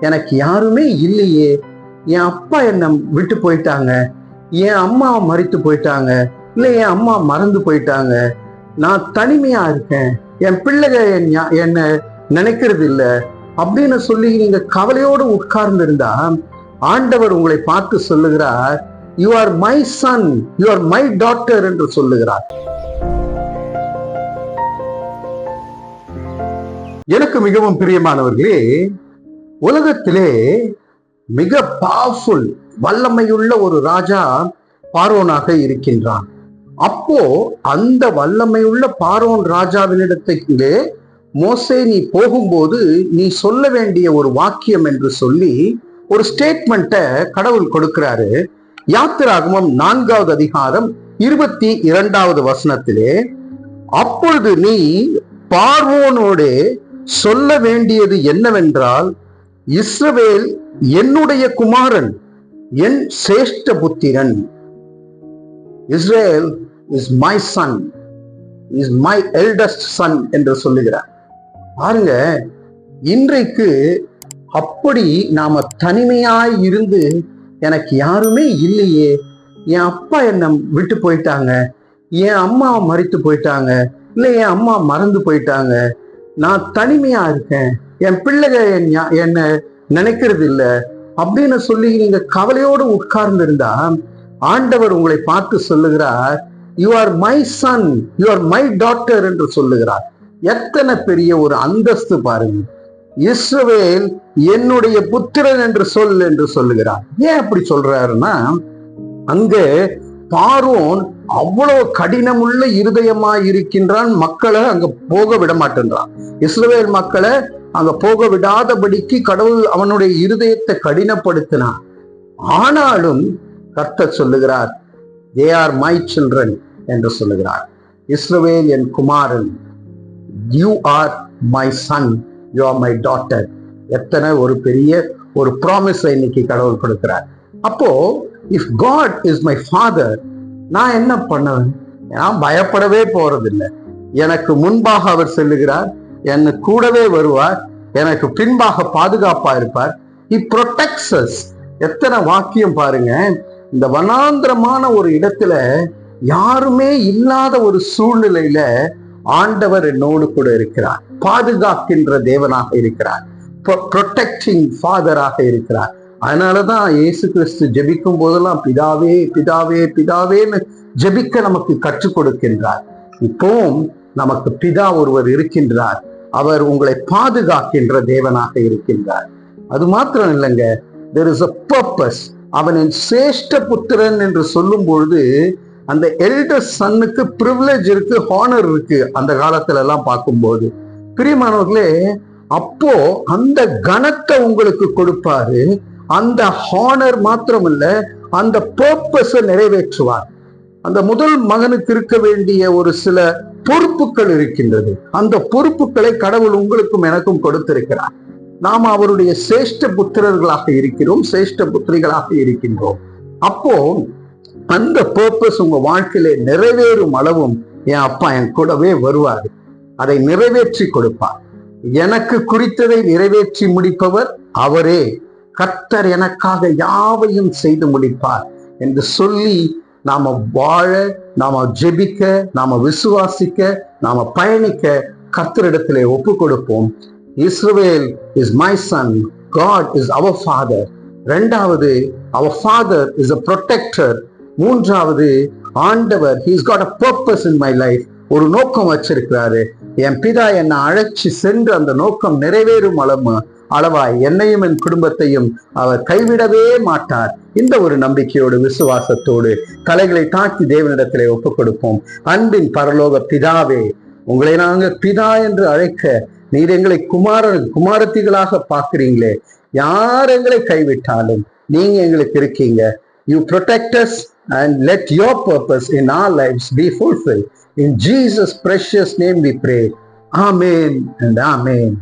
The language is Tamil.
எனக்கு யாருமே இல்லையே. என் அப்பா என்னை விட்டு போயிட்டாங்க. என் அம்மா மறித்து போயிட்டாங்க. இல்ல என் அம்மா மறந்து போயிட்டாங்க. நான் தனிமையா இருக்கேன். என் பிள்ளைங்க என்ன என்னை நினைக்கிறது இல்ல. அப்படின்னு சொல்லி நீங்க கவலையோடு உட்கார்ந்து இருந்தா ஆண்டவர் உங்களை பார்த்து சொல்லுகிறார் you are my son you are my daughter என்று சொல்லுகிறார். எனக்கு மிகவும் பிரியமானவர்களே உலகத்திலே மிக பவர்ஃபுல் வல்லமையுள்ள ஒரு ராஜா பார்வோனாக இருக்கின்றான். அப்போ அந்த வல்லமையுள்ள பார்வோன் ராஜாவினிடத்திலே மோசே நீ போகும்போது நீ சொல்ல வேண்டிய ஒரு வாக்கியம் என்று சொல்லி ஒரு ஸ்டேட்மெண்ட்டை கடவுள் கொடுக்கிறாரு. யாத்திராகமம் நான்காவது அதிகாரம் இருபத்தி இரண்டாவது வசனத்திலே அப்பொழுது நீ பார்வோனோடே சொல்ல வேண்டியது என்னவென்றால் இஸ்ரவேல் என்னுடைய குமாரன் என் சேஷ்ட புத்திரன். Israel is my son is my eldest son என்று சொல்லுகிறார். பாருங்க இன்றைக்கு அப்படி நாம தனிமையாய் இருந்து எனக்கு யாருமே இல்லையே. என் அப்பா என்னை விட்டு போயிட்டாங்க. என் அம்மா மறித்து போயிட்டாங்க. இல்லை என் அம்மா மறந்து போயிட்டாங்க. நான் தனிமையா இருக்கேன். என் பிள்ளைங்க என்ன என்னை நினைக்கிறது இல்ல. அப்படின்னு சொல்லி நீங்க கவலையோடு உட்கார்ந்து இருந்தா ஆண்டவர் உங்களை பார்த்து சொல்லுகிறார் you are my son you are my daughter என்று சொல்லுகிறார். எத்தனை பெரிய ஒரு அந்தஸ்து பாருங்க. இஸ்ரவேல் என்னுடைய புத்திரன் என்று சொல் என்று சொல்லுகிறார். ஏன் அப்படி சொல்றாருன்னா அங்கே பார்வோன் அவ்வளவு கடினமுள்ள இருதயமாய் இருக்கின்றான் மக்களை அங்க போக விட மாட்டேன்றான் இஸ்ரவேல் மக்களை அங்க போக விடாதபடிக்கு கடவுள் அவனுடைய இருதயத்தை கடினப்படுத்தினான். ஆனாலும் கர்த்தர் சொல்லுகிறார் தே ஆர் மை சில்ட்ரன் என்று சொல்லுகிறார். இஸ்ரவேல் என் குமாரன் you are my son you are my daughter எத்தனை ஒரு பெரிய ஒரு ப்ராமிஸ் இன்னைக்கு கடவுள் கொடுக்கிறார். அப்போ if God is my father நான் என்ன பண்ணுவேன்? நான் பயப்படவே போறதில்லை. எனக்கு முன்பாக அவர் செல்லுகிறார் என்ன கூடவே வருவார் எனக்கு பின்பாக பாதுகாப்பா இருப்பார். இ ப்ரொடெக்டஸ் எத்தனை வாக்கியம் பாருங்க. இந்த வனாந்திரமான ஒரு இடத்துல யாருமே இல்லாத ஒரு சூழ்நிலையில ஆண்டவர் என்னோடு கூட இருக்கிறார். பாதுகாக்கின்ற தேவனாக இருக்கிறார். ப்ரொடெக்டிங் ஃபாதராக இருக்கிறார். அதனாலதான் இயேசு கிறிஸ்து ஜெபிக்கும் போதெல்லாம் பிதாவே பிதாவே பிதாவேன்னு ஜெபிக்க நமக்கு கற்றுக் கொடுக்கின்றார். இப்போவும் நமக்கு பிதா ஒருவர் இருக்கின்றார். அவர் உங்களை பாதுகாக்கின்ற தேவனாக இருக்கின்றார். அது மாத்திரம் இல்லைங்க. தெர் இஸ் அ பர்பஸ் அவனின் சிரேஷ்ட புத்திரன் என்று சொல்லும் பொழுது அந்த எல்டர் சன்னுக்கு ப்ரிவிலேஜ் இருக்கு ஹானர் இருக்கு அந்த காலத்துல எல்லாம் பார்க்கும்போது. பிரியமானவர்களே அப்போ அந்த கனத்தை உங்களுக்கு கொடுப்பாரு. அந்த ஹானர் மாத்திரமல்ல அந்த பர்பஸை நிறைவேற்றுவார். அந்த முதல் மகனுக்கு இருக்க வேண்டிய ஒரு சில பொறுப்புகள் இருக்கின்றது. அந்த பொறுப்புகளை கடவுள் உங்களுக்கும் எனக்கும் கொடுத்திருக்கிறார். நாம் அவருடைய சேஷ்ட புத்திரர்களாக இருக்கிறோம் சேஷ்ட புத்திரிகளாக இருக்கின்றோம். அப்போ அந்த பர்பஸ் உங்க வாழ்க்கையில நிறைவேறும் அளவும் என் அப்பா என் கூடவே வருவார். அதை நிறைவேற்றி கொடுப்பார். எனக்கு குறித்ததை நிறைவேற்றி முடிப்பவர் அவரே. கர்த்தர் எனக்காக யாவையும் செய்து முடிப்பார் என்று சொல்லி நாம வாழ நாம ஜெபிக்க நாம விசுவாசிக்க நாம பயணிக்க கர்த்தரிடத்திலே ஒப்பு கொடுப்போம் இஸ்ரவேல் is my son God is our father ரெண்டாவது அவர் ஃபாதர் இஸ் அ ப்ரொடெக்டர் மூன்றாவது ஆண்டவர் he's God a purpose in my life ஒரு நோக்கம் வச்சிருக்கிறாரு. என் பிதா என்னை அழைச்சி சென்று அந்த நோக்கம் நிறைவேறும் அளவு அளவாய் என்னையும் என் குடும்பத்தையும் அவர் கைவிடவே மாட்டார். இந்த ஒரு நம்பிக்கையோடு விசுவாசத்தோடு தலைகளை தாக்கி தேவனிடத்திலே ஒப்புக் கொடுப்போம். அன்பின் பரலோக பிதாவே உங்களை நாங்க பிதா என்று அழைக்க நீர் எங்களை குமார குமாரத்திகளாக பார்க்கிறீங்களே. யார் எங்களை கைவிட்டாலும் நீங்க எங்களுக்கு இருக்கீங்க. You protect us and let your purpose in our life be fulfil in Jesus precious name we pray amen and amen